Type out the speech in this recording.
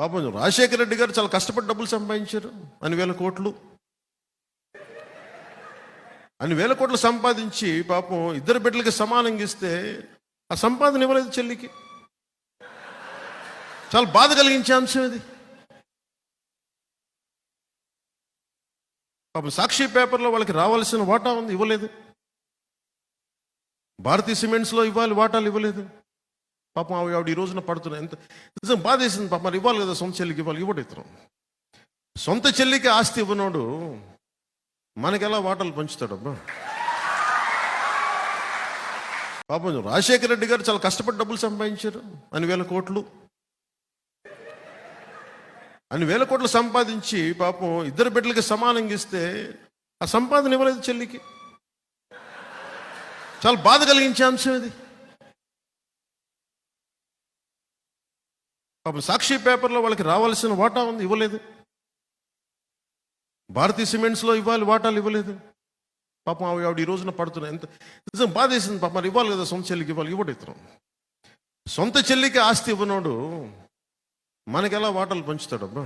పాపం రాజశేఖర రెడ్డి గారు చాలా కష్టపడి డబ్బులు సంపాదించారు. అని వేల కోట్లు. అని వేల కోట్లు సంపాదించి పాపం ఇద్దరు బిడ్డలకి సమానంగా ఇస్తే ఆ సంపాదన ఇవ్వలేదు చెల్లికి. చాలా బాధ కలిగించే అంశం ఇది. పాపం సాక్షి పేపర్లో వాళ్ళకి రావాల్సిన వాటా ఉంది ఇవ్వలేదు. భారతీయ సిమెంట్స్లో ఇవ్వాలి వాటాలు ఇవ్వలేదు. పాపం ఆవిడ ఆవిడ ఈ రోజున పడుతున్నాయి ఎంత నిజం బాధేసింది పాపం. మరి ఇవ్వాలి కదా సొంత చెల్లికి ఇవ్వాలి ఇవ్వడు ఇతను. సొంత చెల్లికి ఆస్తి ఇవ్వనోడు మనకెలా వాటాలు పంచుతాడమ్మా పాపం రాజశేఖర రెడ్డి గారు చాలా కష్టపడి డబ్బులు సంపాదించారు. అని వేల కోట్లు. అని వేల కోట్లు సంపాదించి పాపం ఇద్దరు బిడ్డలకి సమానంగా ఇస్తే ఆ సంపాదన ఇవ్వలేదు చెల్లికి. చాలా బాధ కలిగించే అంశం ఇది. పాపం సాక్షి పేపర్లో వాళ్ళకి రావాల్సిన వాటా ఉంది ఇవ్వలేదు. భారతీయ సిమెంట్స్లో ఇవ్వాలి వాటాలు ఇవ్వలేదు. పాపం ఆవిడ ఆవిడ ఈ రోజున పడుతున్నాయి ఎంత నిజం బాధ వేసింది పాపం మరి ఇవ్వాలి కదా సొంత చెల్లికి ఇవ్వాలి ఇవ్వడు ఇతను. సొంత చెల్లికి ఆస్తి ఇవ్వనోడు మనకెలా వాటాలు పంచుతాడమ్మా